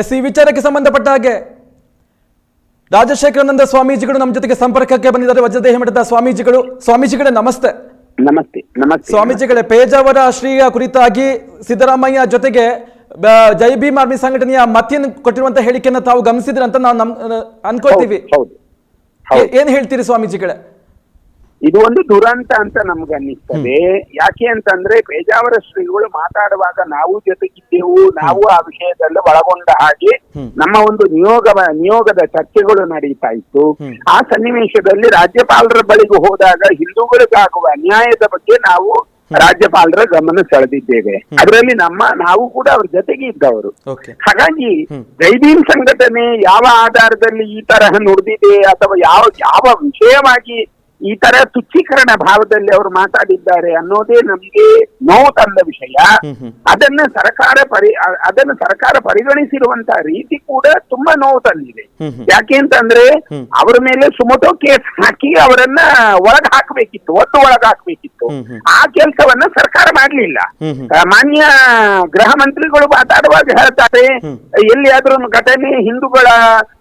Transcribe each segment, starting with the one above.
S ಈ ವಿಚಾರಕ್ಕೆ ಸಂಬಂಧಪಟ್ಟ ಹಾಗೆ ರಾಜಶೇಖರಾನಂದ ಸ್ವಾಮೀಜಿಗಳು ನಮ್ಮ ಜೊತೆಗೆ ಸಂಪರ್ಕಕ್ಕೆ ಬಂದಿದ್ದಾರೆ. ವಜ್ರದೇಹ ಮಠದ ಸ್ವಾಮೀಜಿಗಳು. ಸ್ವಾಮೀಜಿಗಳೇ ನಮಸ್ತೆ. ನಮಸ್ತೆ ನಮಸ್ತೆ. ಸ್ವಾಮೀಜಿಗಳೇ ಪೇಜಾವರ ಶ್ರೀಯ ಕುರಿತಾಗಿ ಸಿದ್ದರಾಮಯ್ಯ ಜೊತೆಗೆ ಜೈ ಭೀಮ್ ಆರ್ಮಿ ಸಂಘಟನೆಯ ಮತಿಯನ್ನು ಕೊಟ್ಟಿರುವಂತಹ ಹೇಳಿಕೆಯನ್ನು ತಾವು ಗಮನಿಸಿದ್ರೆ ಅಂತ ನಾವು ನಮ್ ಹೌದು ಏನ್ ಹೇಳ್ತೀರಿ ಸ್ವಾಮೀಜಿಗಳೇ? ಇದು ಒಂದು ದುರಂತ ಅಂತ ನಮ್ಗೆ ಅನ್ನಿಸ್ತದೆ. ಯಾಕೆ ಅಂತಂದ್ರೆ ಪೇಜಾವರ ಶ್ರೀಗಳು ಮಾತಾಡುವಾಗ ನಾವು ಜೊತೆಗಿದ್ದೆವು ನಾವು ಆ ವಿಷಯದಲ್ಲಿ ಒಳಗೊಂಡ ಹಾಗೆ ನಮ್ಮ ಒಂದು ನಿಯೋಗ ನಿಯೋಗದ ಚರ್ಚೆಗಳು ನಡೀತಾ ಇತ್ತು. ಆ ಸನ್ನಿವೇಶದಲ್ಲಿ ರಾಜ್ಯಪಾಲರ ಬಳಿಗೆ ಹೋದಾಗ ಹಿಂದೂಗಳಿಗಾಗುವ ಅನ್ಯಾಯದ ಬಗ್ಗೆ ನಾವು ರಾಜ್ಯಪಾಲರ ಗಮನ ಸೆಳೆದಿದ್ದೇವೆ. ಅದರಲ್ಲಿ ನಮ್ಮ ನಾವು ಕೂಡ ಅವ್ರ ಜೊತೆಗೆ ಇದ್ದವರು. ಹಾಗಾಗಿ ಜೈದೀನ್ ಸಂಘಟನೆ ಯಾವ ಆಧಾರದಲ್ಲಿ ಈ ತರಹ ನುಡಿದಿದೆ ಅಥವಾ ಯಾವ ಯಾವ ವಿಷಯವಾಗಿ ಈ ತರ ತುಚ್ಛೀಕರಣ ಭಾವದಲ್ಲಿ ಅವರು ಮಾತಾಡಿದ್ದಾರೆ ಅನ್ನೋದೇ ನಮಗೆ ನೋವು ತಂದ ವಿಷಯ. ಅದನ್ನ ಸರ್ಕಾರ ಪರಿ ಅದನ್ನು ಸರ್ಕಾರ ಪರಿಗಣಿಸಿರುವಂತಹ ರೀತಿ ಕೂಡ ತುಂಬಾ ನೋವು ತಂದಿದೆ. ಯಾಕೆ ಅಂತಂದ್ರೆ ಅವರ ಮೇಲೆ ಸುಮಟೋ ಕೇಸ್ ಹಾಕಿ ಅವರನ್ನ ಒಳಗ್ ಹಾಕ್ಬೇಕಿತ್ತು ಒಟ್ಟು ಒಳಗ್ ಹಾಕ್ಬೇಕಿತ್ತು. ಆ ಕೆಲಸವನ್ನ ಸರ್ಕಾರ ಮಾಡ್ಲಿಲ್ಲ. ಮಾನ್ಯ ಗೃಹ ಮಂತ್ರಿಗಳು ಮಾತಾಡುವಾಗ ಹೇಳ್ತಾರೆ ಎಲ್ಲಿಯಾದ್ರೂ ಘಟನೆ ಹಿಂದೂಗಳ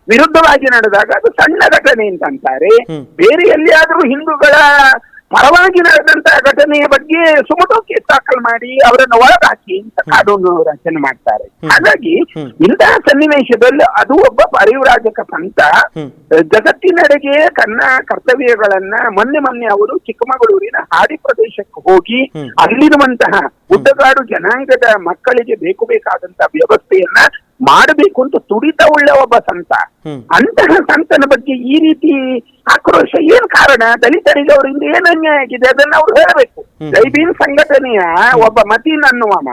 ವಿರುದ್ಧವಾಗಿ ನಡೆದಾಗ ಅದು ಸಣ್ಣ ಘಟನೆ ಅಂತ ಅಂತಾರೆ. ಬೇರೆ ಎಲ್ಲಿಯಾದರೂ ಹಿಂದೂಗಳ ಪರವಾಗಿ ನಡೆದಂತಹ ಘಟನೆಯ ಬಗ್ಗೆ ಸುಮಟೋ ಕೇಸ್ ದಾಖಲು ಮಾಡಿ ಅವರನ್ನು ಒಳಗಾಕಿ ಅಂತ ಕಾನೂನು ರಚನೆ ಮಾಡ್ತಾರೆ. ಹಾಗಾಗಿ ಇಂತಹ ಸನ್ನಿವೇಶದಲ್ಲಿ ಅದು ಒಬ್ಬ ಪರಿವ್ರಾಜಕ ಪಂಥ ಜಗತ್ತಿನಡೆಗೆ ತನ್ನ ಕರ್ತವ್ಯಗಳನ್ನ ಮೊನ್ನೆ ಮೊನ್ನೆ ಅವರು ಚಿಕ್ಕಮಗಳೂರಿನ ಹಾಡಿ ಪ್ರದೇಶಕ್ಕೆ ಹೋಗಿ ಅಲ್ಲಿರುವಂತಹ ಗುಡ್ಡಗಾಡು ಜನಾಂಗದ ಮಕ್ಕಳಿಗೆ ಬೇಕು ಬೇಕಾದಂತಹ ವ್ಯವಸ್ಥೆಯನ್ನ ಮಾಡಬೇಕು ಅಂತ ತುಡಿತ ಉಳ್ಳ ಒಬ್ಬ ಸಂತ. ಅಂತಹ ಸಂತನ ಬಗ್ಗೆ ಈ ರೀತಿ ಆಕ್ರೋಶ ಏನ್ ಕಾರಣ? ದಲಿತರಿಗೆ ಅವರಿಂದ ಏನ್ ಅನ್ಯಾಯ ಆಗಿದೆ? ಅದನ್ನ ಅವ್ರು ಹೇಳಬೇಕು. ಜೈಬೀನ್ ಸಂಘಟನೆಯ ಒಬ್ಬ ಮತೀನ್ ಅನ್ನುವನ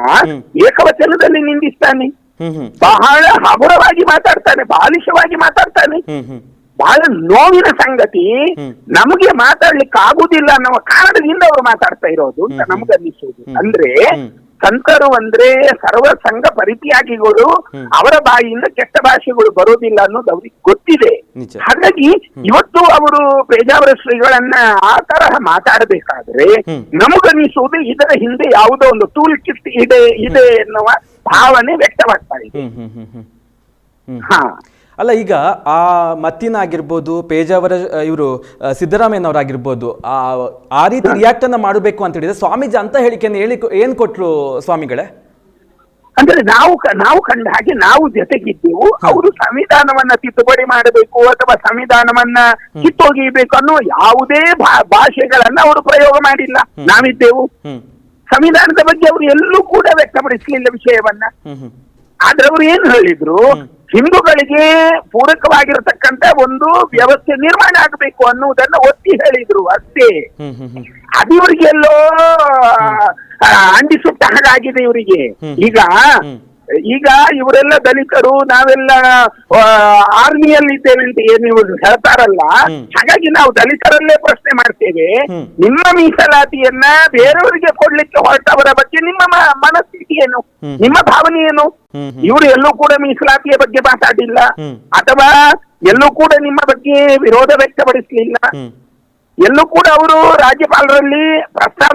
ಏಕವಚನದಲ್ಲಿ ನಿಂದಿಸ್ತಾನೆ. ಬಹಳ ಹಗುರವಾಗಿ ಮಾತಾಡ್ತಾನೆ ಬಾಲಿಶವಾಗಿ ಮಾತಾಡ್ತಾನೆ. ಬಹಳ ನೋವಿನ ಸಂಗತಿ. ನಮಗೆ ಮಾತಾಡ್ಲಿಕ್ಕೆ ಆಗುದಿಲ್ಲ ಅನ್ನೋ ಕಾರಣದಿಂದ ಅವರು ಮಾತಾಡ್ತಾ ಇರೋದು ಅಂತ ನಮಗನ್ನಿಸುವುದು ಅಂದ್ರೆ ಸಂತರು ಅಂದ್ರೆ ಸರ್ವ ಸಂಘ ಪರಿತ್ಯಾಗಿಗಳು ಅವರ ಬಾಯಿಯಿಂದ ಕೆಟ್ಟ ಭಾಷೆಗಳು ಬರೋದಿಲ್ಲ ಅನ್ನೋದು ಅವ್ರಿಗೆ ಗೊತ್ತಿದೆ. ಹಾಗಾಗಿ ಇವತ್ತು ಅವರು ಪೇಜಾವರ ಶ್ರೀಗಳನ್ನ ಆ ತರಹ ಮಾತಾಡಬೇಕಾದ್ರೆ ನಮಗನಿಸುವುದು ಇದರ ಹಿಂದೆ ಯಾವುದೋ ಒಂದು ಟೂಲ್ ಕಿಟ್ ಇದೆ ಇದೆ ಎನ್ನುವ ಭಾವನೆ ವ್ಯಕ್ತವಾಗ್ತಾ ಇದೆ. ಹಾ. ಅಲ್ಲ ಈಗ ಆ ಮತ್ತಿನ ಆಗಿರ್ಬೋದು ಪೇಜಾವರ ಇವರು ಸಿದ್ದರಾಮಯ್ಯನವರಾಗಿರ್ಬೋದು ಆ ಆ ರೀತಿ ರಿಯಾಕ್ಟ್ ಅನ್ನ ಮಾಡಬೇಕು ಅಂತ ಹೇಳಿದ್ರೆ ಸ್ವಾಮೀಜಿ ಅಂತ ಹೇಳಿಕೆಯನ್ನು ಹೇಳಿ ಏನ್ ಕೊಟ್ರು ಸ್ವಾಮಿಗಳೇ? ಅಂದ್ರೆ ನಾವು ನಾವು ಕಂಡ ಹಾಗೆ ನಾವು ಜೊತೆಗಿದ್ದೆವು ಅವರು ಸಂವಿಧಾನವನ್ನ ತಿದ್ದುಪಡಿ ಮಾಡಬೇಕು ಅಥವಾ ಸಂವಿಧಾನವನ್ನ ಕಿತ್ತೋಗಿಬೇಕು ಅನ್ನೋ ಯಾವುದೇ ಭಾಷೆಗಳನ್ನ ಅವರು ಪ್ರಯೋಗ ಮಾಡಿಲ್ಲ. ನಾವಿದ್ದೆವು. ಸಂವಿಧಾನದ ಬಗ್ಗೆ ಅವರು ಎಲ್ಲೂ ಕೂಡ ವ್ಯಕ್ತಪಡಿಸಲಿಲ್ಲ ವಿಷಯವನ್ನ. ಆದ್ರೆ ಅವ್ರು ಏನ್ ಹೇಳಿದ್ರು? ಹಿಂದೂಗಳಿಗೆ ಪೂರಕವಾಗಿರತಕ್ಕಂತ ಒಂದು ವ್ಯವಸ್ಥೆ ನಿರ್ಮಾಣ ಆಗಬೇಕು ಅನ್ನುವುದನ್ನು ಒತ್ತಿ ಹೇಳಿದ್ರು ಅಷ್ಟೇ. ಅದು ಇವರಿಗೆಲ್ಲೋ ಅಂಡಿಸುತ್ತ ಹಾಗಾಗಿದೆ ಇವರಿಗೆ. ಈಗ ಈಗ ಇವರೆಲ್ಲ ದಲಿತರು ನಾವೆಲ್ಲ ಆರ್ಮಿಯಲ್ಲಿ ಇದ್ದೇವೆ ಅಂತ ಏನು ಇವರು ಹೇಳ್ತಾರಲ್ಲ ಹಾಗಾಗಿ ನಾವು ದಲಿತರಲ್ಲೇ ಪ್ರಶ್ನೆ ಮಾಡ್ತೇವೆ. ನಿಮ್ಮ ಮೀಸಲಾತಿಯನ್ನ ಬೇರೆಯವರಿಗೆ ಕೊಡ್ಲಿಕ್ಕೆ ಹೊರಟವರ ಬಗ್ಗೆ ನಿಮ್ಮ ಮನಸ್ಥಿತಿ ಏನು? ನಿಮ್ಮ ಭಾವನೆ ಏನು? ಇವರು ಎಲ್ಲೂ ಕೂಡ ಮೀಸಲಾತಿಯ ಬಗ್ಗೆ ಮಾತಾಡಿಲ್ಲ. ಅಥವಾ ಎಲ್ಲೂ ಕೂಡ ನಿಮ್ಮ ಬಗ್ಗೆ ವಿರೋಧ ವ್ಯಕ್ತಪಡಿಸಲಿಲ್ಲ. ಎಲ್ಲೂ ಕೂಡ ಅವರು ರಾಜ್ಯಪಾಲರಲ್ಲಿ ಪ್ರಸ್ತಾವ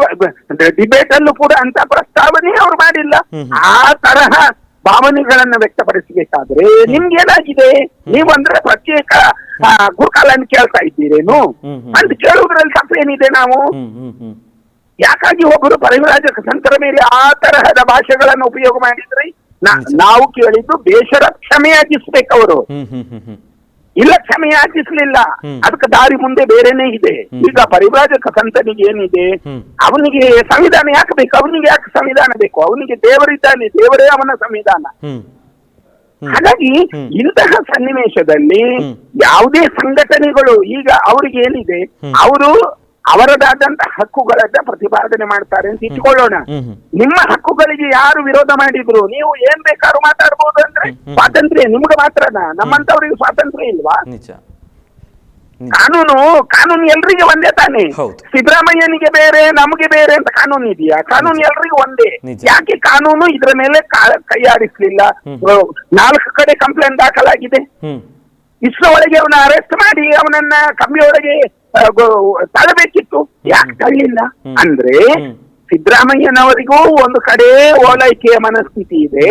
ಡಿಬೇಟ್ ಅಲ್ಲೂ ಕೂಡ ಅಂತ ಪ್ರಸ್ತಾವನೆ ಅವ್ರು ಮಾಡಿಲ್ಲ. ಆ ತರಹ ಭಾವನೆಗಳನ್ನ ವ್ಯಕ್ತಪಡಿಸಬೇಕಾದ್ರೆ ನಿಮ್ಗೇನಾಗಿದೆ? ನೀವು ಅಂದ್ರೆ ಪ್ರತ್ಯೇಕ ಗುರುಕಾಲನ್ ಗುರುಕಾಲನ್ನು ಕೇಳ್ತಾ ಇದ್ದೀರೇನು? ಅಂತ ಕೇಳುವುದ್ರಲ್ಲಿ ತಪ್ಪೇನಿದೆ ನಾವು? ಯಾಕಾಗಿ ಒಬ್ಬರು ಪರಿವರಾಜಕ ಸಂತರ ಮೇಲೆ ಆ ತರಹದ ಭಾಷೆಗಳನ್ನು ಉಪಯೋಗ ಮಾಡಿದ್ರಿ ನಾವು ಕೇಳಿದ್ದು ಬೇಷರ ಕ್ಷಮೆ ಇಲ್ಲ ಕ್ಷಮೆ ಯಾಚಿಸ್ಲಿಲ್ಲ ಅದಕ್ಕೆ ದಾರಿ ಮುಂದೆ ಬೇರೆನೇ ಇದೆ. ಈಗ ಪರಿಭ್ರಾಜಕ ಸಂತನಿಗೆ ಏನಿದೆ? ಅವನಿಗೆ ಸಂವಿಧಾನ ಯಾಕೆ ಬೇಕು? ಅವನಿಗೆ ಯಾಕೆ ಸಂವಿಧಾನ ಬೇಕು? ಅವನಿಗೆ ದೇವರಿದ್ದಾನೆ ದೇವರೇ ಅವನ ಸಂವಿಧಾನ. ಹಾಗಾಗಿ ಇಂತಹ ಸನ್ನಿವೇಶದಲ್ಲಿ ಯಾವುದೇ ಸಂಘಟನೆಗಳು ಈಗ ಅವ್ರಿಗೆ ಏನಿದೆ ಅವರು ಅವರದಾದಂತ ಹಕ್ಕುಗಳನ್ನ ಪ್ರತಿಪಾದನೆ ಮಾಡ್ತಾರೆ ಅಂತ ಇಟ್ಕೊಳ್ಳೋಣ. ನಿಮ್ಮ ಹಕ್ಕುಗಳಿಗೆ ಯಾರು ವಿರೋಧ ಮಾಡಿದ್ರು ನೀವು ಏನ್ ಬೇಕಾದ್ರೂ ಮಾತಾಡ್ಬೋದು ಅಂದ್ರೆ ಸ್ವಾತಂತ್ರ್ಯ ನಿಮ್ಗೆ ಮಾತ್ರನಾ? ನಮ್ಮಂತವ್ರಿಗೆ ಸ್ವಾತಂತ್ರ್ಯ ಇಲ್ವಾ? ಕಾನೂನು ಕಾನೂನು ಎಲ್ರಿಗೆ ಒಂದೇ ತಾನೆ. ಸಿದ್ದರಾಮಯ್ಯನಿಗೆ ಬೇರೆ ನಮಗೆ ಬೇರೆ ಅಂತ ಕಾನೂನು ಇದೆಯಾ? ಕಾನೂನು ಎಲ್ರಿಗೂ ಒಂದೇ. ಯಾಕೆ ಕಾನೂನು ಇದ್ರ ಮೇಲೆ ಕೈಯಾಡಿಸ್ಲಿಲ್ಲ? ಕೈ ಆಡಿಸ್ಲಿಲ್ಲ ನಾಲ್ಕು ಕಡೆ ಕಂಪ್ಲೇಂಟ್ ದಾಖಲಾಗಿದೆ. ಇಸ್ರೋ ಒಳಗೆ ಅವನ ಅರೆಸ್ಟ್ ಮಾಡಿ ಅವನನ್ನ ಕಮ್ಮಿಯೊಳಗೆ ಆ, ಗೊ- ತಳ್ಳಬೇಕಿತ್ತು ಯಾಕೆ ತಳ್ಳಿಲ್ಲ ಅಂದ್ರೆ ಸಿದ್ದರಾಮಯ್ಯನವರಿಗೂ ಒಂದು ಕಡೆ ಓಲೈಕೆಯ ಮನಸ್ಥಿತಿ ಇದೆ.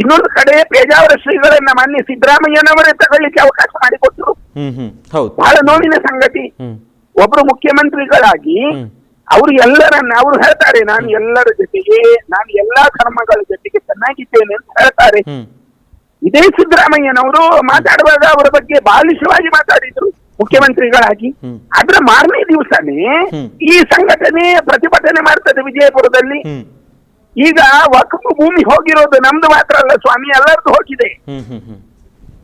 ಇನ್ನೊಂದು ಕಡೆ ಪೇಜಾವರ ಶ್ರೀಗಳನ್ನ ಮನ್ನಿ ಸಿದ್ದರಾಮಯ್ಯನವರೇ ತಗೊಳ್ಳಿಕ್ಕೆ ಅವಕಾಶ ಮಾಡಿಕೊಟ್ರು. ಬಹಳ ನೋವಿನ ಸಂಗತಿ. ಒಬ್ರು ಮುಖ್ಯಮಂತ್ರಿಗಳಾಗಿ ಅವ್ರು ಎಲ್ಲರನ್ನ ಅವರು ಹೇಳ್ತಾರೆ ನಾನು ಎಲ್ಲರ ಜೊತೆಗೆ ನಾನು ಎಲ್ಲಾ ಧರ್ಮಗಳ ಜೊತೆಗೆ ಚೆನ್ನಾಗಿದ್ದೇನೆ ಅಂತ ಹೇಳ್ತಾರೆ. ಇದೇ ಸಿದ್ದರಾಮಯ್ಯನವರು ಮಾತಾಡುವಾಗ ಅವರ ಬಗ್ಗೆ ಬಾಲಿಶವಾಗಿ ಮಾತಾಡಿದ್ರು. ಮುಖ್ಯಮಂತ್ರಿಗಳಾಗಿ ಅದರ ಮಾರನೇ ದಿವಸನೇ ಈ ಸಂಘಟನೆ ಪ್ರತಿಭಟನೆ ಮಾಡ್ತದೆ ವಿಜಯಪುರದಲ್ಲಿ. ಈಗ ವಕ್ಫ್ ಭೂಮಿ ಹೋಗಿರೋದು ನಮ್ದು ಮಾತ್ರ ಅಲ್ಲ ಸ್ವಾಮಿ ಎಲ್ಲರದ್ದು ಹೋಗಿದೆ.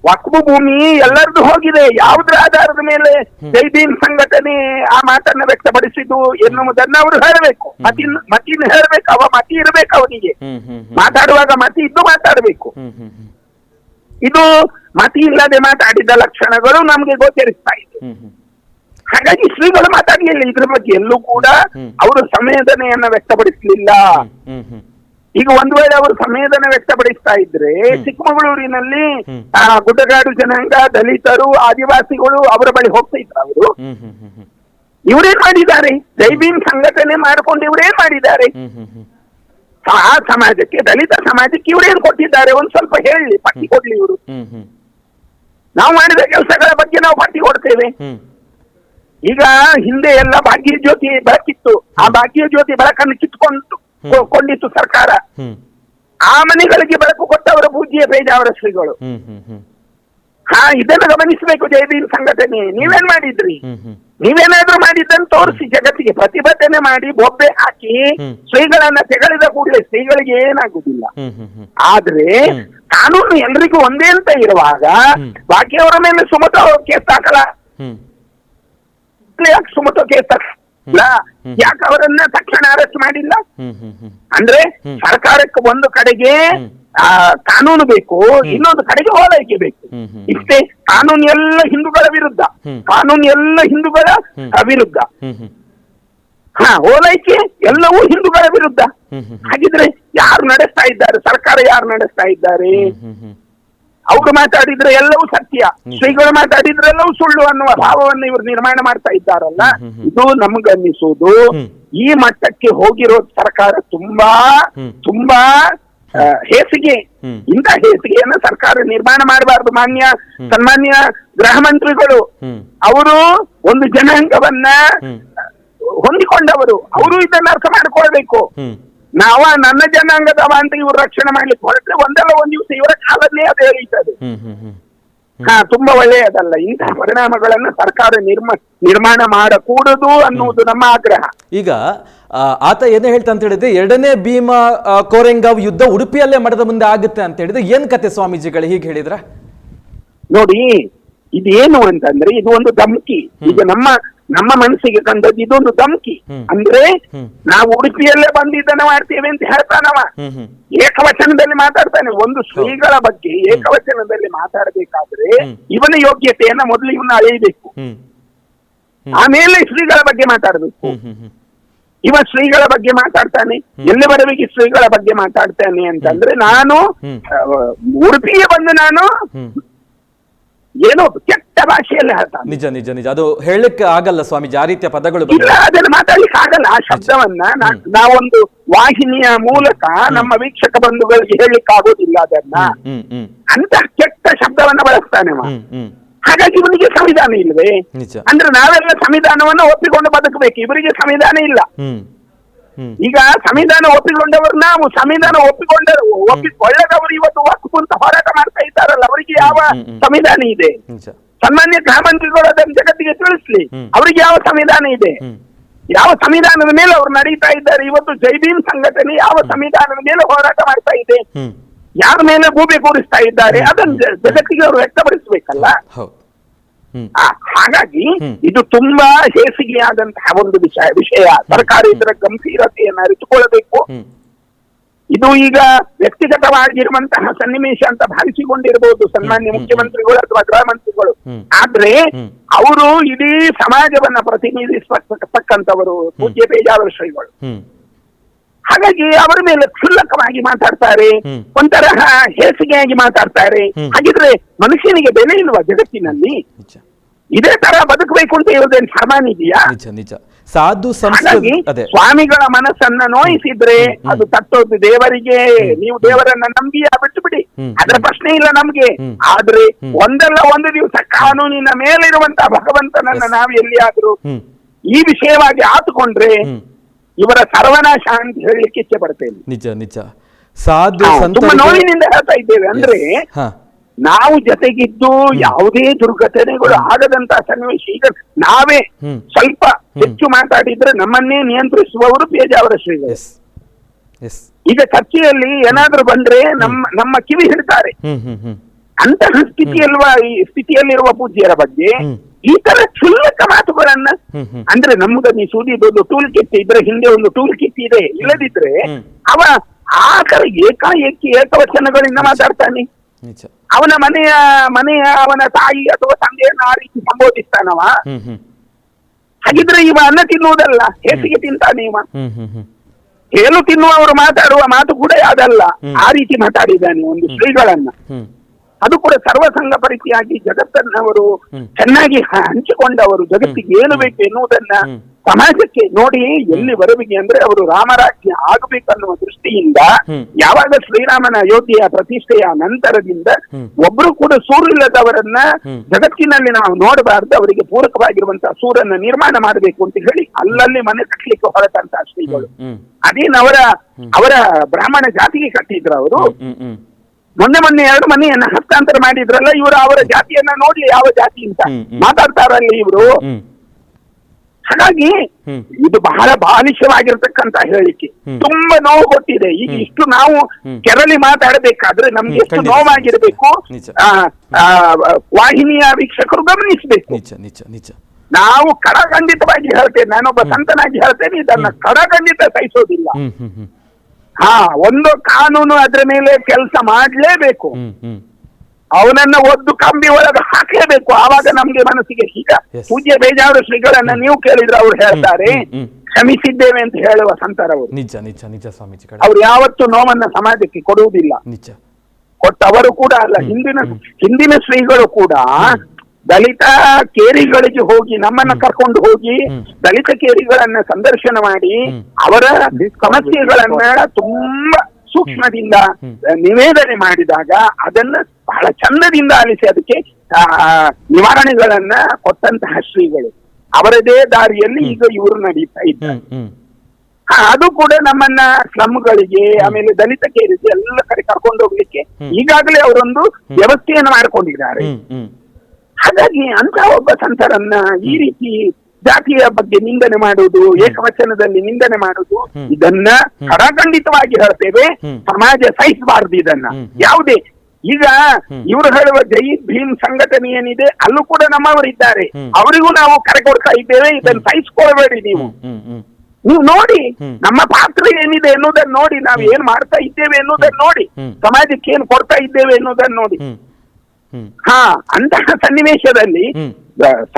ವಕ್ಫ್ ಭೂಮಿ ಎಲ್ಲರದ್ದು ಹೋಗಿದೆ. ಯಾವುದ್ರ ಆಧಾರದ ಮೇಲೆ ಜೈದೀನ್ ಸಂಘಟನೆ ಆ ಮಾತನ್ನ ವ್ಯಕ್ತಪಡಿಸಿದ್ದು ಎನ್ನುವುದನ್ನ ಅವರು ಹೇಳಬೇಕು. ಮತಿನ್ ಮತಿನ್ ಹೇಳಬೇಕು ಅವ ಮತಿ ಇರಬೇಕು ಅವನಿಗೆ. ಮಾತಾಡುವಾಗ ಮತಿ ಇದ್ದು ಮಾತಾಡಬೇಕು. ಇದು ಮತಿ ಇಲ್ಲದೆ ಮಾತಾಡಿದ ಲಕ್ಷಣಗಳು ನಮ್ಗೆ ಗೋಚರಿಸ್ತಾ ಇದೆ. ಹಾಗಾಗಿ ಶ್ರೀಗಳು ಮಾತಾಡಲಿಲ್ಲ ಇದ್ರ ಬಗ್ಗೆ ಎಲ್ಲೂ ಕೂಡ. ಅವರು ಸಂವೇದನೆಯನ್ನ ವ್ಯಕ್ತಪಡಿಸಲಿಲ್ಲ. ಈಗ ಒಂದು ವೇಳೆ ಅವರು ಸಂವೇದನೆ ವ್ಯಕ್ತಪಡಿಸ್ತಾ ಇದ್ರೆ ಚಿಕ್ಕಮಗಳೂರಿನಲ್ಲಿ ಆ, ಗುಡ್ಡಗಾಡು ಜನಾಂಗ ದಲಿತರು ಆದಿವಾಸಿಗಳು ಅವರ ಬಳಿ ಹೋಗ್ತಾ ಇದ್ರು ಅವರು. ಇವರೇನ್ ಮಾಡಿದ್ದಾರೆ? ಜೈಬೀನ್ ಸಂಘಟನೆ ಮಾಡಿಕೊಂಡು ಇವರೇನ್ ಮಾಡಿದ್ದಾರೆ? ಆ ಸಮಾಜಕ್ಕೆ ದಲಿತ ಸಮಾಜಕ್ಕೆ ಇವರೇನ್ ಕೊಟ್ಟಿದ್ದಾರೆ? ಒಂದು ಸ್ವಲ್ಪ ಹೇಳಿ ಪಟ್ಟಿ ಕೊಡ್ಲಿ ಇವರು. ನಾವು ಮಾಡಿದ ಕೆಲಸಗಳ ಬಗ್ಗೆ ನಾವು ಪಟ್ಟಿ ಕೊಡ್ತೇವೆ. ಈಗ ಹಿಂದೆ ಎಲ್ಲ ಭಾಗ್ಯ ಜ್ಯೋತಿ ಬೆಳಕಿತ್ತು. ಆ ಭಾಗ್ಯ ಜ್ಯೋತಿ ಬೆಳಕನ್ನು ಕಿತ್ಕೊಂಡು ಕೊಂಡಿತ್ತು ಸರ್ಕಾರ. ಆ ಮನೆಗಳಿಗೆ ಬೆಳಕು ಕೊಟ್ಟವರ ಪೂಜ್ಯ ಪೇಜಾವರ ಶ್ರೀಗಳು ಹಾ ಇದನ್ನು ಗಮನಿಸಬೇಕು ಜಯದೀನ್ ಸಂಘಟನೆ. ನೀವೇನ್ ಮಾಡಿದ್ರಿ? ನೀವೇನಾದ್ರೂ ಮಾಡಿದ್ದನ್ನು ತೋರಿಸಿ ಜಗತ್ತಿಗೆ ಪ್ರತಿಭಟನೆ ಮಾಡಿ ಬೊಬ್ಬೆ ಹಾಕಿ. ಶ್ರೀಗಳನ್ನ ತೆಗಳಿದ ಕೂಡಲೇ ಶ್ರೀಗಳಿಗೆ ಏನಾಗುದಿಲ್ಲ. ಆದ್ರೆ ಕಾನೂನು ಎಲ್ರಿಗೂ ಒಂದೇ ಅಂತ ಇರುವಾಗ. ಬಾಕಿಯವರ ಮೇಲೆ ಸುಮತ ಕೇಸ್ ಹಾಕಲ್ಲ. ಸುಮತ ಕೇಸ್ ಹಾಕಲ್ಲ ಯಾಕೆ ಅವರನ್ನ ತಕ್ಷಣ ಅರೆಸ್ಟ್ ಮಾಡಿಲ್ಲ? ಅಂದ್ರೆ. ಸರ್ಕಾರಕ್ಕೆ ಒಂದು ಕಡೆಗೆ ಕಾನೂನು ಬೇಕು ಇನ್ನೊಂದು ಕಡೆಗೆ ಹೋಲೈಕೆ ಬೇಕು. ಇಷ್ಟೇ ಕಾನೂನು ಎಲ್ಲ ಹಿಂದೂಗಳ ವಿರುದ್ಧ. ಕಾನೂನು ಎಲ್ಲ ಹಿಂದೂಗಳ ವಿರುದ್ಧ. ಹ ಹ್ಮ್. ಹಾ ಓಲೈಕೆ ಎಲ್ಲವೂ ಹಿಂದೂಗಳ ವಿರುದ್ಧ. ಹಾಗಿದ್ರೆ ಯಾರು ನಡೆಸ್ತಾ ಇದ್ದಾರೆ ಸರ್ಕಾರ ಯಾರು ನಡೆಸ್ತಾ ಇದ್ದಾರೆ? ಅವರು ಮಾತಾಡಿದ್ರೆ ಎಲ್ಲವೂ ಸತ್ಯ. ಶ್ರೀಗಳು ಮಾತಾಡಿದ್ರೆ ಎಲ್ಲವೂ ಸುಳ್ಳು ಅನ್ನುವ ಭಾವವನ್ನು ಇವರು ನಿರ್ಮಾಣ ಮಾಡ್ತಾ ಇದ್ದಾರಲ್ಲ. ಇದು ನಮಗನ್ನಿಸುವುದು. ಈ ಮಟ್ಟಕ್ಕೆ ಹೋಗಿರೋ ಸರ್ಕಾರ ತುಂಬಾ ತುಂಬಾ ಹೇಸಿಗೆ. ಇಂತಹ ಇಂಥ ಹೇಸಿಗೆಯನ್ನ ಸರ್ಕಾರ ನಿರ್ಮಾಣ ಮಾಡಬಾರದು. ಮಾನ್ಯ ಸನ್ಮಾನ್ಯ ಗೃಹ ಮಂತ್ರಿಗಳು. ಅವರು ಒಂದು ಜನಾಂಗವನ್ನ ಹೊಂದಿಕೊಂಡವರು. ಅವರು ಇದನ್ನ ಅರ್ಥ ಮಾಡ್ಕೊಳ್ಬೇಕು. ನಾವ ನನ್ನ ಜನಾಂಗದವ ಅಂತ ಇವ್ರು ರಕ್ಷಣೆ ಮಾಡ್ಲಿಕ್ಕೆ ಹೊರಟ್ರೆ ಒಂದಲ್ಲ ಒಂದ್ ದಿವಸ ಇವರ ಕಾಲದಲ್ಲೇ ಅದು ಹ್ಮ್ ಹಾ ತುಂಬಾ ಒಳ್ಳೆಯದಲ್ಲ. ಇಂತಹ ಪರಿಣಾಮಗಳನ್ನು ಸರ್ಕಾರ ನಿರ್ಮ ನಿರ್ಮಾಣ ಮಾಡಕೂಡದು ಅನ್ನುವುದು ನಮ್ಮ ಆಗ್ರಹ. ಈಗ ಆತ ಏನೇ ಹೇಳ್ತಾ ಅಂತ ಹೇಳಿದ್ರೆ ಎರಡನೇ ಭೀಮ ಕೋರೆಂಗಾವ್ ಯುದ್ಧ ಉಡುಪಿಯಲ್ಲೇ ಮಠದ ಮುಂದೆ ಆಗುತ್ತೆ ಅಂತ ಹೇಳಿದ್ರೆ ಏನ್ ಕತೆ ಸ್ವಾಮೀಜಿಗಳು ಹೀಗೆ ಹೇಳಿದ್ರ? ನೋಡಿ ಇದೇನು ಅಂತಂದ್ರೆ ಇದು ಒಂದು ಧಮಕಿ. ಈಗ ನಮ್ಮ ನಮ್ಮ ಮನಸ್ಸಿಗೆ ಕಂಡದ್ದು ಇದೊಂದು ಧಮಕಿ. ಅಂದ್ರೆ ನಾವು ಉಡುಪಿಯಲ್ಲೇ ಬಂದಿದ್ದಾನೆ ಮಾಡ್ತೇವೆ ಅಂತ ಹೇಳ್ತಾನವ. ಏಕವಚನದಲ್ಲಿ ಮಾತಾಡ್ತಾನೆ. ಒಂದು ಶ್ರೀಗಳ ಬಗ್ಗೆ ಏಕವಚನದಲ್ಲಿ ಮಾತಾಡಬೇಕಾದ್ರೆ ಇವನ ಯೋಗ್ಯತೆಯನ್ನ ಮೊದಲು ಇವನ್ನ ಅಳೆಯಬೇಕು. ಆಮೇಲೆ ಶ್ರೀಗಳ ಬಗ್ಗೆ ಮಾತಾಡಬೇಕು. ಇವ ಶ್ರೀಗಳ ಬಗ್ಗೆ ಮಾತಾಡ್ತಾನೆ. ಎಲ್ಲಿವರೆಗೆ ಶ್ರೀಗಳ ಬಗ್ಗೆ ಮಾತಾಡ್ತಾನೆ ಅಂತಂದ್ರೆ ನಾನು. ಉಡುಪಿಗೆ ಬಂದು ನಾನು ಏನೋ ಕೆಟ್ಟ ಭಾಷೆಯಲ್ಲಿ ಹೇಳ್ತಾನೆ. ನಿಜ ನಿಜ ನಿಜ. ಅದು ಹೇಳಕ್ಕೆ ಆಗಲ್ಲ ಸ್ವಾಮಿ ಆ ರೀತಿಯ ಪದಗಳು ಇಲ್ಲ ಅದನ್ನ ಮಾತಾಡ್ಲಿಕ್ಕೆ ಆಗಲ್ಲ. ಆ ಶಬ್ದವನ್ನ ನಾವೊಂದು ವಾಹಿನಿಯ ಮೂಲಕ ನಮ್ಮ ವೀಕ್ಷಕ ಬಂಧುಗಳಿಗೆ ಹೇಳಲಿಕ್ಕೆ ಆಗೋದಿಲ್ಲ ಅದನ್ನ ಅಂತ ಕೆಟ್ಟ ಶಬ್ದವನ್ನ ಬಳಸ್ತಾನೆ ಹಾಗಾಗಿ ಇವರಿಗೆ ಸಂವಿಧಾನ ಇಲ್ವೇ ಅಂದ್ರೆ ನಾವೆಲ್ಲ ಸಂವಿಧಾನವನ್ನು ಒಪ್ಪಿಕೊಂಡು ಬದುಕಬೇಕು. ಇವರಿಗೆ ಸಂವಿಧಾನ ಇಲ್ಲ. ಈಗ ಸಂವಿಧಾನ ಒಪ್ಪಿಕೊಂಡವರು ನಾವು ಸಂವಿಧಾನ ಒಪ್ಪಿಕೊಂಡ ಒಪ್ಪಿಕೊಳ್ಳದವರು ಇವತ್ತು ಒಪ್ಪು ಅಂತ ಹೋರಾಟ ಮಾಡ್ತಾ ಇದ್ದಾರಲ್ಲ ಅವರಿಗೆ ಯಾವ. ಸಂವಿಧಾನ ಇದೆ? ಸಾಮಾನ್ಯ ಸನ್ಮಾನ್ಯ ಗೃಹ ಅದನ್ನು ಜಗತ್ತಿಗೆ ತಿಳಿಸ್ಲಿ. ಅವರಿಗೆ ಯಾವ ಸಂವಿಧಾನ ಇದೆ? ಯಾವ ಸಂವಿಧಾನದ ಮೇಲೆ ಅವರು ನಡೀತಾ ಇದ್ದಾರೆ? ಇವತ್ತು ಜೈಬೀನ್ ಸಂಘಟನೆ ಯಾವ ಸಂವಿಧಾನದ ಮೇಲೆ ಹೋರಾಟ ಮಾಡ್ತಾ ಇದೆ? ಯಾರ ಮೇಲೆ ಭೂಮಿ ಕೂರಿಸ್ತಾ ಇದ್ದಾರೆ ಅದನ್ನು ಜಗತ್ತಿಗೆ ಅವರು ವ್ಯಕ್ತಪಡಿಸಬೇಕಲ್ಲ? ಹಾಗಾಗಿ ಇದು ತುಂಬಾ ಹೇಸಿಗೆಯಾದಂತಹ ಒಂದು ವಿಷಯ ವಿಷಯ. ಸರ್ಕಾರ ಇದರ ಗಂಭೀರತೆಯನ್ನು ಅರಿತುಕೊಳ್ಳಬೇಕು. ಇದು ಈಗ ವ್ಯಕ್ತಿಗತವಾಗಿರುವಂತಹ ಸನ್ನಿವೇಶ ಅಂತ ಭಾವಿಸಿಕೊಂಡಿರಬಹುದು ಸನ್ಮಾನ್ಯ ಮುಖ್ಯಮಂತ್ರಿಗಳು ಅಥವಾ ಗೃಹ ಮಂತ್ರಿಗಳು. ಆದ್ರೆ ಅವರು ಇಡೀ ಸಮಾಜವನ್ನ ಪ್ರತಿನಿಧಿಸತಕ್ಕಂಥವರು ಪೂಜ್ಯ ಪೇಜಾವರ ಶ್ರೀಗಳು. ಹಾಗಾಗಿ ಅವರ ಮೇಲೆ ಕ್ಷುಲ್ಲಕವಾಗಿ ಮಾತಾಡ್ತಾರೆ. ಒಂಥರ ಹೇಸಿಗೆಯಾಗಿ ಮಾತಾಡ್ತಾರೆ. ಹಾಗಿದ್ರೆ ಮನುಷ್ಯನಿಗೆ ಬೆಲೆ ಇಲ್ವಾ ಜಗತ್ತಿನಲ್ಲಿ? ಇದೇ ತರ ಬದುಕಬೇಕು ಅಂತ ಇರೋದೇನು ಸಾಮಾನ್ಯ ಇದೆಯಾ? ಸಾಧು ಸ್ವಾಮಿಗಳ ಮನಸ್ಸನ್ನ ನೋಯಿಸಿದ್ರೆ ಅದು ತಟ್ಟೋದು ದೇವರಿಗೆ. ನೀವು ದೇವರನ್ನ ನಂಬಿ ಬಿಟ್ಟು ಬಿಡಿ. ಅದರ ಪ್ರಶ್ನೆ ಇಲ್ಲ ನಮ್ಗೆ. ಆದ್ರೆ ಒಂದಲ್ಲ ಒಂದು ದಿವಸ ಕಾನೂನಿನ ಮೇಲಿರುವಂತಹ ಭಗವಂತನನ್ನ. ನಾವು ಎಲ್ಲಿಯಾದ್ರೂ ಈ ವಿಷಯವಾಗಿ ಆತುಕೊಂಡ್ರೆ ಇವರ ಸರ್ವನಾಶ ಅಂತ ಹೇಳಲಿಕ್ಕೆ ಇಚ್ಛೆ ಪಡ್ತೇನೆ ನಿಜ ನಿಜ. ಸಾಧ್ಯ ನಾವು ತುಂಬಾ ಸಂತರಿಗೆ ನೋವಿನಿಂದ ಹೇಳ್ತಾ ಇದ್ದೇವೆ. ಅಂದ್ರೆ ಹಾ. ನಾವು ಜೊತೆಗಿದ್ದು ಯಾವುದೇ ದುರ್ಘಟನೆಗಳು ಆಗದಂತ ಸನ್ನಿವೇಶ ಈಗ ನಾವೇ ಹ್ಮ್. ಸ್ವಲ್ಪ ಹೆಚ್ಚು ಮಾತಾಡಿದ್ರೆ ನಮ್ಮನ್ನೇ ನಿಯಂತ್ರಿಸುವವರು ಪೇಜಾವರ ಶ್ರೀಗಳು. ಎಸ್ ಎಸ್ ಈಗ ಚರ್ಚೆಯಲ್ಲಿ ಏನಾದ್ರೂ ಬಂದ್ರೆ ನಮ್ಮ ನಮ್ಮ ಕಿವಿ ಹಿಡ್ತಾರೆ. ಹ್ಮ್ ಹ್ಮ್ ಹ್ಮ್. ಅಂತಹ ಸ್ಥಿತಿಯಲ್ವ ಈ ಸ್ಥಿತಿಯಲ್ಲಿರುವ ಪೂಜ್ಯರ ಬಗ್ಗೆ ಹ್ಮ್. ಈ ತರ ಕ್ಷುಲ್ಲಕ ಮಾತುಗಳನ್ನ ಅಂದ್ರೆ ನಮ್ಗ ನೀ ಒಂದು ಟೂಲ್ ಕಿಟ್ ಇದ್ರೆ ಹಿಂದೆ ಒಂದು ಟೂಲ್ ಕಿಟ್ ಇದೆ ಇಲ್ಲದಿದ್ರೆ ಅವ ಆ ತರ ಏಕಾಏಕಿ ಏಕವಚನಗಳಿಂದ ಮಾತಾಡ್ತಾನೆ. ಅವನ ಮನೆಯ ಮನೆಯ ಅವನ ತಾಯಿ ಅಥವಾ ತಂದೆಯನ್ನು ಆ ರೀತಿ ಸಂಬೋಧಿಸ್ತಾನವ ಹಾಗಿದ್ರೆ ಇವ ಅನ್ನ ತಿನ್ನುವುದಲ್ಲ ಹೇಸಿಗೆ ತಿಂತಾನೆ ಇವ. ಹೇಳು ತಿನ್ನುವವರು ಮಾತಾಡುವ ಮಾತು ಕೂಡ ಅದಲ್ಲ ಆ ರೀತಿ ಮಾತಾಡಿದ್ದಾನೆ ಒಂದು ಶ್ರೀಗಳನ್ನ. ಅದು ಕೂಡ ಸರ್ವಸಂಗ ಪರಿಚಯಾಗಿ ಜಗತ್ತನ್ನವರು. ಚೆನ್ನಾಗಿ ಹಂಚಿಕೊಂಡವರು. ಜಗತ್ತಿಗೆ ಏನು ಬೇಕು ಎನ್ನುವುದನ್ನ. ಸಮಾಜಕ್ಕೆ ನೋಡಿ ಎಲ್ಲಿ ಬರುವಿಕೆ ಅಂದ್ರೆ ಅವರು ರಾಮರಾಜ್ಯ ಆಗಬೇಕನ್ನುವ ದೃಷ್ಟಿಯಿಂದ ಯಾವಾಗ ಶ್ರೀರಾಮನ ಅಯೋಧ್ಯೆಯ ಪ್ರತಿಷ್ಠೆಯ ನಂತರದಿಂದ. ಒಬ್ರು ಕೂಡ ಸೂರಿಲ್ಲದವರನ್ನ ಜಗತ್ತಿನಲ್ಲಿ ನಾವು ನೋಡಬಾರದು. ಅವರಿಗೆ ಪೂರಕವಾಗಿರುವಂತಹ ಸೂರನ್ನ ನಿರ್ಮಾಣ ಮಾಡಬೇಕು ಅಂತ ಹೇಳಿ ಅಲ್ಲಲ್ಲಿ ಮನೆ ಕಟ್ಟಲಿಕ್ಕೆ ಹೊರಟಂತಹ ಶ್ರೀಗಳು. ಅದೇನವರ ಅದೇನು ಅವರ ಬ್ರಾಹ್ಮಣ ಜಾತಿಗೆ ಕಟ್ಟಿದ್ರು ಅವರು. ಮೊನ್ನೆ ಮೊನ್ನೆ ಎರಡು ಮನೆಯನ್ನ ಹಸ್ತಾಂತರ ಮಾಡಿದ್ರಲ್ಲ ಇವರು ಅವರ ಜಾತಿಯನ್ನ ನೋಡ್ಲಿ ಯಾವ ಜಾತಿ ಅಂತ. ಮಾತಾಡ್ತಾರಲ್ಲ ಇವರು. ಹಾಗಾಗಿ ಇದು ಬಹಳ ಬಾಲಿಶವಾಗಿರ್ತಕ್ಕಂತ ಹೇಳಿಕೆ. ತುಂಬಾ ನೋವು ಕೊಟ್ಟಿದೆ. ಈಗ ಇಷ್ಟು ನಾವು. ಕೆರಳಿ ಮಾತಾಡಬೇಕಾದ್ರೆ ನಮ್ಗೆ ಎಷ್ಟು. ನೋವಾಗಿರ್ಬೇಕು ವಾಹಿನಿಯ ವೀಕ್ಷಕರು ಗಮನಿಸಬೇಕು. ನಾವು ಕಡಖಂಡಿತವಾಗಿ ಹೇಳ್ತೇನೆ ನಾನೊಬ್ಬ ಸಂತನಾಗಿ ಹೇಳ್ತೇನೆ ಇದನ್ನ ಕಡಖಂಡಿತ ಸಹಿಸೋದಿಲ್ಲ. ಹಾ ಒಂದು ಕಾನೂನು ಅದ್ರ ಮೇಲೆ ಕೆಲಸ ಮಾಡಲೇಬೇಕು. ಅವನನ್ನ ಒದ್ದು ಕಂಬಿ ಒಳಗೆ ಹಾಕಲೇಬೇಕು. ಆವಾಗ ನಮ್ಗೆ ಮನಸ್ಸಿಗೆ ಈಗ. ಪೂಜ್ಯ ಬೇಜಾರು ಶ್ರೀಗಳನ್ನ ನೀವು ಕೇಳಿದ್ರೆ ಅವ್ರು ಹೇಳ್ತಾರೆ. ಕ್ಷಮಿಸಿದ್ದೇವೆ ಅಂತ ಹೇಳುವ ಸಂತರವರು ನಿಜ ನಿಜ ನಿಜ ಸ್ವಾಮೀಜಿ ಅವ್ರು ಯಾವತ್ತು ನೋವನ್ನ ಸಮಾಜಕ್ಕೆ ಕೊಡುವುದಿಲ್ಲ. ನಿಜ. ಕೊಟ್ಟವರು ಕೂಡ ಅಲ್ಲ ಹಿಂದಿನ ಹಿಂದಿನ ಶ್ರೀಗಳು ಕೂಡ ದಲಿತ ಕೇರಿಗಳಿಗೆ ಹೋಗಿ ನಮ್ಮನ್ನ ಕರ್ಕೊಂಡು ಹೋಗಿ ದಲಿತ ಕೇರಿಗಳನ್ನ ಸಂದರ್ಶನ ಮಾಡಿ ಅವರ ಸಮಸ್ಯೆಗಳನ್ನ ತುಂಬಾ ಸೂಕ್ಷ್ಮದಿಂದ. ನಿವೇದನೆ ಮಾಡಿದಾಗ ಅದನ್ನ ಬಹಳ ಚಂದದಿಂದ ಆಲಿಸಿ ಅದಕ್ಕೆ ಆ, ನಿವಾರಣೆಗಳನ್ನ ಕೊಟ್ಟಂತಹ ಶ್ರೀಗಳು. ಅವರದೇ ದಾರಿಯಲ್ಲಿ ಈಗ ಇವರು ನಡೀತಾ ಇದ್ದಾರೆ. ಅದು ಕೂಡ ನಮ್ಮನ್ನ ಸ್ಲಮ್ಗಳಿಗೆ ಆಮೇಲೆ ದಲಿತ ಕೇರಿಗೆ ಎಲ್ಲ ಕಡೆ ಕರ್ಕೊಂಡು ಹೋಗ್ಲಿಕ್ಕೆ. ಈಗಾಗಲೇ ಅವರೊಂದು ವ್ಯವಸ್ಥೆಯನ್ನು ಮಾಡಿಕೊಂಡಿದ್ದಾರೆ. ಹಾಗಾಗಿ ಅಂತ ಒಬ್ಬ ಸಂತರನ್ನ ಈ ರೀತಿ ಜಾತಿಯ ಬಗ್ಗೆ ನಿಂದನೆ ಮಾಡುವುದು ಏಕವಚನದಲ್ಲಿ ನಿಂದನೆ ಮಾಡುವುದು ಇದನ್ನ ಕಡಾಖಂಡಿತವಾಗಿ ಹೇಳ್ತೇವೆ. ಸಮಾಜ ಸಹಿಸಬಾರದು ಇದನ್ನ. ಯಾವುದೇ ಈಗ. ಇವರು ಹೇಳುವ ಜೈ ಭೀಮ್ ಸಂಘಟನೆ ಏನಿದೆ ಅಲ್ಲೂ ಕೂಡ ನಮ್ಮವರಿದ್ದಾರೆ. ಅವರಿಗೂ ನಾವು ಕರೆ ಕೊಡ್ತಾ ಇದ್ದೇವೆ ಇದನ್ನು ಸಹಿಸ್ಕೊಳ್ಬೇಡಿ ನೀವು. ನೀವು ನೋಡಿ ನಮ್ಮ ಪಾತ್ರ ಏನಿದೆ ಎನ್ನುವುದನ್ನು ನೋಡಿ ನಾವು ಏನ್ ಮಾಡ್ತಾ ಇದ್ದೇವೆ ಎನ್ನುವುದನ್ನು ನೋಡಿ. ಸಮಾಜಕ್ಕೆ ಏನ್ ಕೊಡ್ತಾ ಇದ್ದೇವೆ ಎನ್ನುವುದನ್ನು ನೋಡಿ. ಹಾ ಅಂತಹ ಸನ್ನಿವೇಶದಲ್ಲಿ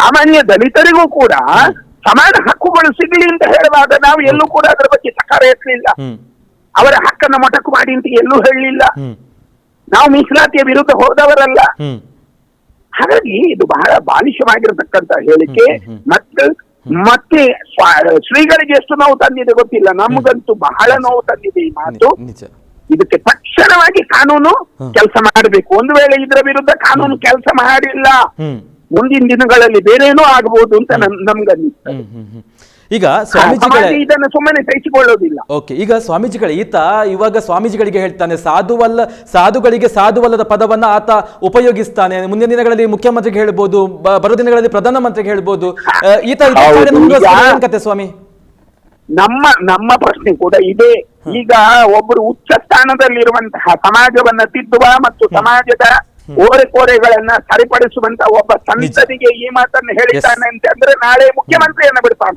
ಸಾಮಾನ್ಯ ದಲಿತರಿಗೂ ಕೂಡ ಸಮಾನ ಹಕ್ಕುಗಳು ಸಿಗಲಿ ಅಂತ ಹೇಳುವಾಗ ನಾವು ಎಲ್ಲೂ ಕೂಡ ಅದರ ಬಗ್ಗೆ ಸಕಾರ ಎತ್ತಲಿಲ್ಲ ಅವರ ಹಕ್ಕನ್ನ ಮೊಟಕು ಮಾಡಿ ಅಂತ ಎಲ್ಲೂ ಹೇಳಲಿಲ್ಲ. ನಾವು ಮೀಸಲಾತಿಯ ವಿರುದ್ಧ ಹೋದವರಲ್ಲ. ಹಾಗಾಗಿ ಇದು ಬಹಳ ಬಾಲಿಶವಾಗಿರತಕ್ಕಂತ ಹೇಳಿಕೆ. ಮತ್ತು ಮತ್ತೆ ಶ್ರೀಗಳಿಗೆ ಎಷ್ಟು ನೋವು ತಂದಿದೆ ಗೊತ್ತಿಲ್ಲ. ನಮಗಂತೂ ಬಹಳ ನೋವು ತಂದಿದೆ ಈ ಮಾತು. ಇದಕ್ಕೆ ತಕ್ಷಣವಾಗಿ ಕಾನೂನು. ಕೆಲಸ ಮಾಡಬೇಕು. ಒಂದು ವೇಳೆ ಇದರ ವಿರುದ್ಧ ಕಾನೂನು ಕೆಲಸ ಮಾಡಿಲ್ಲ. ಮುಂದಿನ ದಿನಗಳಲ್ಲಿ ಬೇರೇನೂ ಆಗಬಹುದು ಅಂತ ನಮ್ಗೆ ನಮ್ಗನ್ನಿಸ್ತದೆ ಈಗ ಸ್ವಾಮೀಜಿಗಳ ಇದನ್ನು ಸುಮ್ಮನೆ ಸಹಿಸಿಕೊಳ್ಳೋದಿಲ್ಲ. ಓಕೆ ಈಗ ಸ್ವಾಮೀಜಿಗಳ ಈತ ಇವಾಗ ಸ್ವಾಮೀಜಿಗಳಿಗೆ ಹೇಳ್ತಾನೆ ಸಾಧುವಲ್ಲ ಸಾಧುಗಳಿಗೆ ಸಾಧುವಲ್ಲದ ಪದವನ್ನ ಆತ ಉಪಯೋಗಿಸ್ತಾನೆ. ಮುಂದಿನ ದಿನಗಳಲ್ಲಿ ಮುಖ್ಯಮಂತ್ರಿಗೆ ಹೇಳ್ಬೋದು ಬರೋ ದಿನಗಳಲ್ಲಿ ಪ್ರಧಾನಮಂತ್ರಿಗೆ ಹೇಳ್ಬೋದು. ಈತ ಸ್ವಾಮಿ? ನಮ್ಮ ನಮ್ಮ ಪ್ರಶ್ನೆ ಕೂಡ ಇದೆ. ಈಗ ಒಬ್ಬರು ಉಚ್ಚ ಸ್ಥಾನದಲ್ಲಿರುವಂತಹ ಸಮಾಜವನ್ನ ತಿದ್ದುವ ಮತ್ತು ಸಮಾಜದ ಓರೆ ಕೋರೆಗಳನ್ನ ಸರಿಪಡಿಸುವಂತ ಒಬ್ಬ ಸಂಸದಿಗೆ ಈ ಮಾತನ್ನು ಹೇಳಿದ್ದಾನೆ ಅಂತಂದ್ರೆ ನಾಳೆ ಮುಖ್ಯಮಂತ್ರಿಯನ್ನ ಬಿಡ್ತಾನ.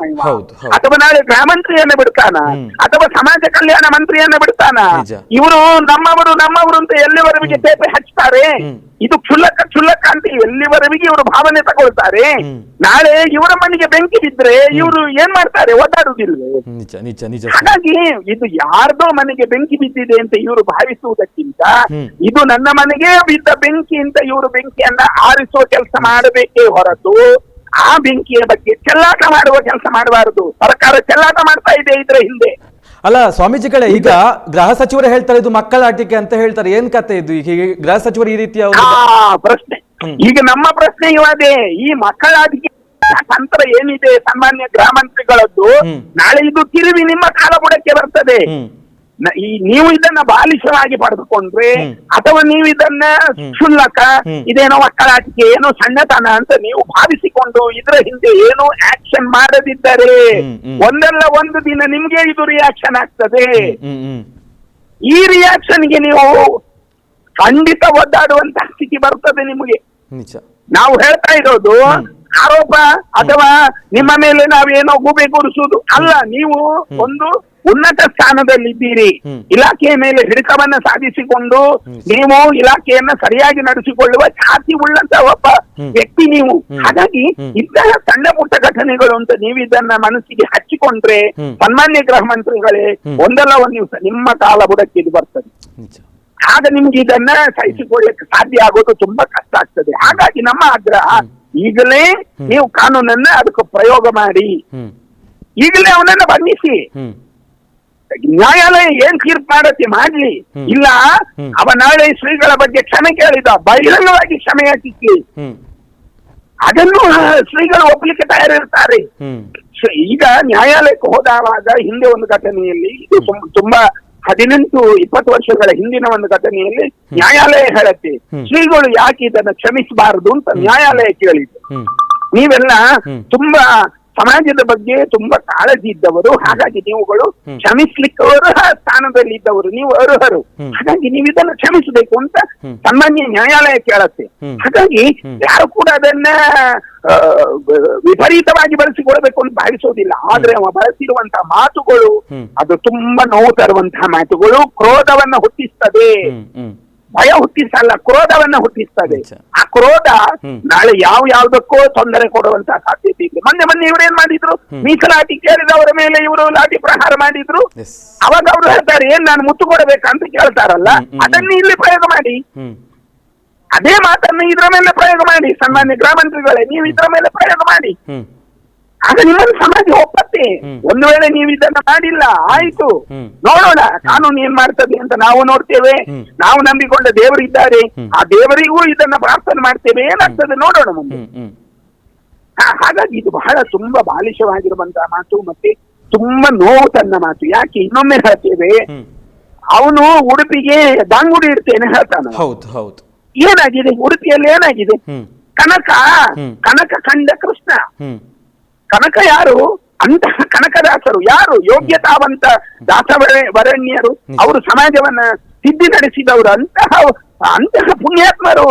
ಅಥವಾ ನಾಳೆ ಗ್ರಾಮಂತ್ರಿಯನ್ನ ಮಂತ್ರಿಯನ್ನ ಬಿಡ್ತಾನ ಅಥವಾ ಸಮಾಜ ಕಲ್ಯಾಣ ಮಂತ್ರಿಯನ್ನ ಬಿಡ್ತಾನ. ಇವರು ನಮ್ಮವರು ನಮ್ಮವರು ಅಂತ ಎಲ್ಲಿವರೆಗೆ ತೇಪೆ ಹಚ್ತಾರೆ. ಇದು ಕ್ಷುಲ್ಲಕ ಕ್ಷುಲ್ಲಕ ಅಂತ ಎಲ್ಲಿವರೆಗೆ ಇವರು ಭಾವನೆ ತಗೊಳ್ತಾರೆ. ನಾಳೆ ಇವರ ಮನೆಗೆ ಬೆಂಕಿ ಬಿದ್ರೆ ಇವರು ಏನ್ ಮಾಡ್ತಾರೆ? ಒದ್ದಾಡುದಿಲ್ಲ. ಹಾಗಾಗಿ ಇದು ಯಾರ್ದೋ ಮನೆಗೆ ಬೆಂಕಿ ಬಿದ್ದಿದೆ ಅಂತ ಇವರು ಭಾವಿಸುವುದಕ್ಕಿಂತ ಇದು ನನ್ನ ಮನೆಗೆ ಬಿದ್ದ ಬೆಂಕಿ ಅಂತ ಇವರು ಬೆಂಕಿಯನ್ನ ಆರಿಸುವ ಕೆಲಸ ಮಾಡಬೇಕೇ ಹೊರತು ಆ ಬೆಂಕಿಯ ಬಗ್ಗೆ ಚೆಲ್ಲಾಟ ಮಾಡುವ ಕೆಲಸ ಮಾಡಬಾರದು. ಸರ್ಕಾರ ಚೆಲ್ಲಾಟ ಮಾಡ್ತಾ ಇದೆ ಇದ್ರ ಹಿಂದೆ. ಅಲ್ಲ ಸ್ವಾಮೀಜಿಗಳೇ ಈಗ ಗೃಹ ಸಚಿವರು ಹೇಳ್ತಾರೆ ಇದು ಮಕ್ಕಳ ಆಟಿಕೆ ಅಂತ ಹೇಳ್ತಾರೆ. ಏನ್ ಕತೆ ಇದು? ಈಗ ಗೃಹ ಸಚಿವರು ಈ ರೀತಿಯ ಪ್ರಶ್ನೆ. ಈಗ ನಮ್ಮ ಪ್ರಶ್ನೆಯೂ ಅದೇ ಈ ಮಕ್ಕಳ ಆಟಿಕೆ ತಂತ್ರ ಏನಿದೆ ಸಾಮಾನ್ಯ ಗೃಹ ಮಂತ್ರಿಗಳದ್ದು ನಾಳೆ ಇದು ತಿರುವಿ ನಿಮ್ಮ ಕಾಲಬುಡಕ್ಕೆ ಬರ್ತದೆ. ಈ ನೀವು ಇದನ್ನ ಬಾಲಿಶವಾಗಿ ಪಡೆದುಕೊಂಡ್ರೆ ಅಥವಾ ನೀವು ಇದನ್ನ. ಕ್ಷುಲ್ಲಕ ಇದೇನೋ ಮಕ್ಕಳಾಟಿಕೆ ಏನೋ ಸಣ್ಣತನ ಅಂತ ನೀವು ಭಾವಿಸಿಕೊಂಡು ಇದರ ಹಿಂದೆ ಏನೋ ಆಕ್ಷನ್ ಮಾಡದಿದ್ದರೆ. ಒಂದಲ್ಲ ಒಂದು ದಿನ ನಿಮ್ಗೆ ಇದು ರಿಯಾಕ್ಷನ್ ಆಗ್ತದೆ. ಈ ರಿಯಾಕ್ಷನ್ ರಿಯಾಕ್ಷನ್ಗೆ ನೀವು ಖಂಡಿತ ಒದ್ದಾಡುವಂತಹ ಸ್ಥಿತಿ ಬರ್ತದೆ ನಿಮಗೆ. ನಾವು ಹೇಳ್ತಾ ಇರೋದು ಆರೋಪ ಅಥವಾ ನಿಮ್ಮ ಮೇಲೆ ನಾವೇನೋ ಗೂಬೆ ಕೂರಿಸುವುದು ಅಲ್ಲ. ನೀವು ಒಂದು ಉನ್ನತ ಸ್ಥಾನದಲ್ಲಿದ್ದೀರಿ ಇದ್ದೀರಿ. ಇಲಾಖೆಯ ಮೇಲೆ ಹಿಡಿತವನ್ನ ಸಾಧಿಸಿಕೊಂಡು ನೀವು ಇಲಾಖೆಯನ್ನ ಸರಿಯಾಗಿ ನಡೆಸಿಕೊಳ್ಳುವ ಜಾತಿ ಉಳ್ಳಂತ ಒಬ್ಬ ವ್ಯಕ್ತಿ ನೀವು. ಹಾಗಾಗಿ. ಇಂತಹ ಸಣ್ಣ ಪುಟ್ಟ ಘಟನೆಗಳು ಅಂತ ನೀವು ಇದನ್ನ ಮನಸ್ಸಿಗೆ ಹಚ್ಚಿಕೊಂಡ್ರೆ. ಸನ್ಮಾನ್ಯ ಗೃಹ ಮಂತ್ರಿಗಳೇ ಒಂದಲ್ಲ ಒಂದು ದಿವಸ ನಿಮ್ಮ ಕಾಲ ಬುಡಕ್ಕೆ ಇದು ಬರ್ತದೆ. ಆಗ ನಿಮ್ಗೆ ಇದನ್ನ ಸಹಿಸಿಕೊಳ್ಳಕ್ಕೆ ಸಾಧ್ಯ ಆಗೋದು ತುಂಬಾ ಕಷ್ಟ ಆಗ್ತದೆ. ಹಾಗಾಗಿ ನಮ್ಮ ಆಗ್ರಹ ಈಗಲೇ ನೀವು ಕಾನೂನನ್ನ ಅದಕ್ಕೆ ಪ್ರಯೋಗ ಮಾಡಿ. ಈಗಲೇ ಅವನನ್ನ ಬಂಧಿಸಿ. ನ್ಯಾಯಾಲಯ ಏನ್ ತೀರ್ಪು ಮಾಡತ್ತೆ ಮಾಡ್ಲಿ. ಇಲ್ಲ. ಅವ ನಾಳೆ ಶ್ರೀಗಳ ಬಗ್ಗೆ ಕ್ಷಮೆ ಕೇಳಿದ. ಬಹಿರಂಗವಾಗಿ ಕ್ಷಮೆ ಯಾಚಿಸ್ಲಿ ಅದನ್ನು ಶ್ರೀಗಳು ಒಪ್ಪಲಿಕ್ಕೆ ತಯಾರಿರ್ತಾರೆ. ಈಗ ನ್ಯಾಯಾಲಯಕ್ಕೆ ಹೋದಾಗ ಹಿಂದೆ ಒಂದು ಘಟನೆಯಲ್ಲಿ ಇದು ತುಂಬಾ ಹದಿನೆಂಟು ಇಪ್ಪತ್ತು ವರ್ಷಗಳ ಹಿಂದಿನ ಒಂದು ಘಟನೆಯಲ್ಲಿ ನ್ಯಾಯಾಲಯ ಹೇಳತ್ತೆ ಶ್ರೀಗಳು ಯಾಕೆ ಇದನ್ನ ಕ್ಷಮಿಸಬಾರದು ಅಂತ ನ್ಯಾಯಾಲಯ ಕೇಳಿತ್ತು ನೀವೆಲ್ಲ ತುಂಬಾ ಸಮಾಜದ ಬಗ್ಗೆ ತುಂಬಾ ಕಾಳಜಿ ಇದ್ದವರು ಹಾಗಾಗಿ ನೀವುಗಳು. ಕ್ಷಮಿಸ್ಲಿಕ್ಕೆ ಅರ್ಹ ಸ್ಥಾನದಲ್ಲಿ ಇದ್ದವರು ನೀವು ಅರ್ಹರು ಹಾಗಾಗಿ ನೀವು ಇದನ್ನು ಕ್ಷಮಿಸಬೇಕು ಅಂತ. ಸಾಮಾನ್ಯ ನ್ಯಾಯಾಲಯ ಕೇಳತ್ತೆ. ಹಾಗಾಗಿ ಯಾರು ಕೂಡ ಅದನ್ನ ವಿಪರೀತವಾಗಿ ಬಳಸಿಕೊಳ್ಬೇಕು ಅಂತ ಭಾವಿಸೋದಿಲ್ಲ. ಆದ್ರೆ ಅವ ಬಳಸಿರುವಂತಹ ಮಾತುಗಳು ಅದು ತುಂಬಾ ನೋವು ತರುವಂತಹ ಮಾತುಗಳು ಕ್ರೋಧವನ್ನ ಹುಟ್ಟಿಸ್ತದೆ. ಭಯ ಹುಟ್ಟಿಸಲ್ಲ ಕ್ರೋಧವನ್ನ ಹುಟ್ಟಿಸ್ತದೆ. ಆ ಕ್ರೋಧ ನಾಳೆ ಯಾವ ಯಾವ್ದಕ್ಕೋ ತೊಂದರೆ ಕೊಡುವಂತ ಸಾಧ್ಯತೆ ಇದೆ ಮೊನ್ನೆ ಮೊನ್ನೆ ಇವ್ರು ಏನ್ ಮಾಡಿದ್ರು. ಮೀಸಲಾತಿ ಕೇಳಿದವರ ಮೇಲೆ ಇವರು ಲಾಠಿ ಪ್ರಹಾರ ಮಾಡಿದ್ರು. ಅವಾಗ ಅವರು ಹೇಳ್ತಾರೆ ಏನ್ ನಾನು ಮುತ್ತು ಕೊಡಬೇಕಂತ ಕೇಳ್ತಾರಲ್ಲ ಅದನ್ನ ಇಲ್ಲಿ ಪ್ರಯೋಗ ಮಾಡಿ. ಅದೇ ಮಾತನ್ನ ಇದ್ರ ಮೇಲೆ ಪ್ರಯೋಗ ಮಾಡಿ. ಸನ್ಮಾನ್ಯ ಗೃಹ ಮಂತ್ರಿಗಳೇ ನೀವು ಇದ್ರ ಮೇಲೆ ಪ್ರಯೋಗ ಮಾಡಿ. ಆಗ ನಿಮ್ಮನ್ನು ಸಮಾಜ ಒಪ್ಪತ್ತೆ. ಒಂದು ವೇಳೆ ನೀವು ಇದನ್ನ ಮಾಡಿಲ್ಲ ಆಯ್ತು. ನೋಡೋಣ ಕಾನೂನು ಏನ್ ಮಾಡ್ತದೆ ಅಂತ ನಾವು ನೋಡ್ತೇವೆ. ನಾವು ನಂಬಿಕೊಂಡ ದೇವರಿದ್ದಾರೆ ಇದ್ದಾರೆ. ಆ ದೇವರಿಗೂ ಇದನ್ನ ಪ್ರಾರ್ಥನೆ ಮಾಡ್ತೇವೆ. ಏನಾಗ್ತದೆ ನೋಡೋಣ ಮುಂದೆ. ಹಾಗಾಗಿ ಇದು ಬಹಳ ತುಂಬಾ ಬಾಲಿಶವಾಗಿರುವಂತಹ ಮಾತು ಮತ್ತೆ ತುಂಬಾ ನೋವು ತನ್ನ ಮಾತು. ಯಾಕೆ ಇನ್ನೊಮ್ಮೆ ಹೇಳ್ತೇವೆ? ಅವನು ಉಡುಪಿಗೆ ದಾಂಗುಡಿ ಇಡ್ತೇನೆ ಹೇಳ್ತಾನ. ಏನಾಗಿದೆ? ಉಡುಪಿಯಲ್ಲಿ ಏನಾಗಿದೆ? ಕನಕ ಕನಕ ಕಂಡ ಕೃಷ್ಣ. ಕನಕ ಯಾರು? ಅಂತಹ ಕನಕದಾಸರು ಯಾರು? ಯೋಗ್ಯತಾವಂತ ದಾಸ ವರಣ್ಯರು. ಅವರು ಸಮಾಜವನ್ನ ಸಿದ್ಧಿ ನಡೆಸಿದವರು ಅಂತಹ ಅಂತಹ ಪುಣ್ಯಾತ್ಮರು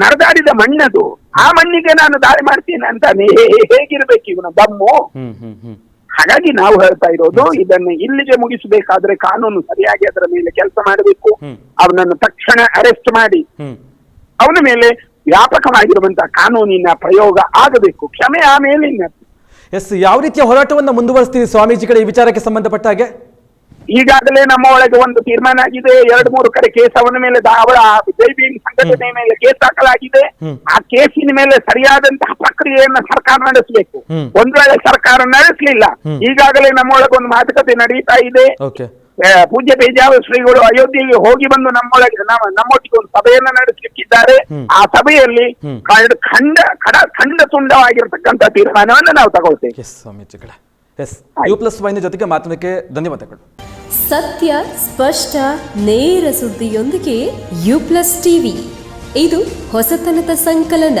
ನಡೆದಾಡಿದ ಮಣ್ಣದು. ಆ ಮಣ್ಣಿಗೆ ನಾನು ದಾಳಿ ಮಾಡ್ತೀನಿ ಅಂತ ಹೇಗಿರ್ಬೇಕು ಇವನು? ದಮ್ಮು ಹಾಗಾಗಿ ನಾವು ಹೇಳ್ತಾ ಇರೋದು ಇದನ್ನು ಇಲ್ಲಿಗೆ ಮುಗಿಸಬೇಕಾದ್ರೆ ಕಾನೂನು ಸರಿಯಾಗಿ ಅದರ ಮೇಲೆ ಕೆಲಸ ಮಾಡಬೇಕು. ಅವನನ್ನು ತಕ್ಷಣ ಅರೆಸ್ಟ್ ಮಾಡಿ. ಅವನ ಮೇಲೆ ವ್ಯಾಪಕವಾಗಿರುವಂತಹ ಕಾನೂನಿನ ಪ್ರಯೋಗ ಆಗಬೇಕು. ಕ್ಷಮೆ ಆಮೇಲೆ ಇನ್ನದ್ದು. ಎಸ್ ಯಾವ ರೀತಿಯ ಹೋರಾಟವನ್ನು ಮುಂದುವರಿಸ್ತೀರಿ ಸ್ವಾಮೀಜಿಗಳ ಈ ವಿಚಾರಕ್ಕೆ ಸಂಬಂಧಪಟ್ಟ ಹಾಗೆ? ಈಗಾಗಲೇ ನಮ್ಮ ಒಳಗೆ ಒಂದು ತೀರ್ಮಾನ ಆಗಿದೆ. ಎರಡ್ ಮೂರು ಕಡೆ ಕೇಸ್ ಅವನ ಮೇಲೆ ಅವರ ಜೈ ಭೀಮ್ ಸಂಘಟನೆ ಮೇಲೆ ಕೇಸ್ ಹಾಕಲಾಗಿದೆ. ಆ ಕೇಸಿನ ಮೇಲೆ ಸರಿಯಾದಂತಹ ಪ್ರಕ್ರಿಯೆಯನ್ನ ಸರ್ಕಾರ ನಡೆಸಬೇಕು. ಒಂದ್ ವೇಳೆ ಸರ್ಕಾರ ನಡೆಸಲಿಲ್ಲ. ಈಗಾಗಲೇ ನಮ್ಮ ಒಳಗೆ ಒಂದು ಮಾತುಕತೆ ನಡೀತಾ ಇದೆ. ಪೂಜ್ಯ ಪೇಜಾವ ಶ್ರೀಗಳು ಅಯೋಧ್ಯೆಗೆ ಹೋಗಿ ಬಂದು ನಮ್ಮೊಳಗೆ ನಮ್ಮ ನಮ್ಮೊಟ್ಟಿಗೆ ಒಂದು ಸಭೆಯನ್ನ ನಡೆಸಲಿಕ್ಕಿದ್ದಾರೆ. ಆ ಸಭೆಯಲ್ಲಿ. ಖಂಡ ಖಂಡ ಖಡ ತುಂಡವಾಗಿರ್ತಕ್ಕಂಥ ತೀರ್ಮಾನವನ್ನು ನಾವು ತಗೊಳ್ತೇವೆ. ಯು ಪ್ಲಸ್ ವೈನ್ ಜೊತೆಗೆ ಮಾತನಾಡಕ್ಕೆ ಧನ್ಯವಾದಗಳು ಸತ್ಯ ಸ್ಪಷ್ಟ ನೇರ ಸುದ್ದಿಯೊಂದಿಗೆ ಯು ಪ್ಲಸ್ ಟಿವಿ ಇದು ಹೊಸತನದ ಸಂಕಲನ.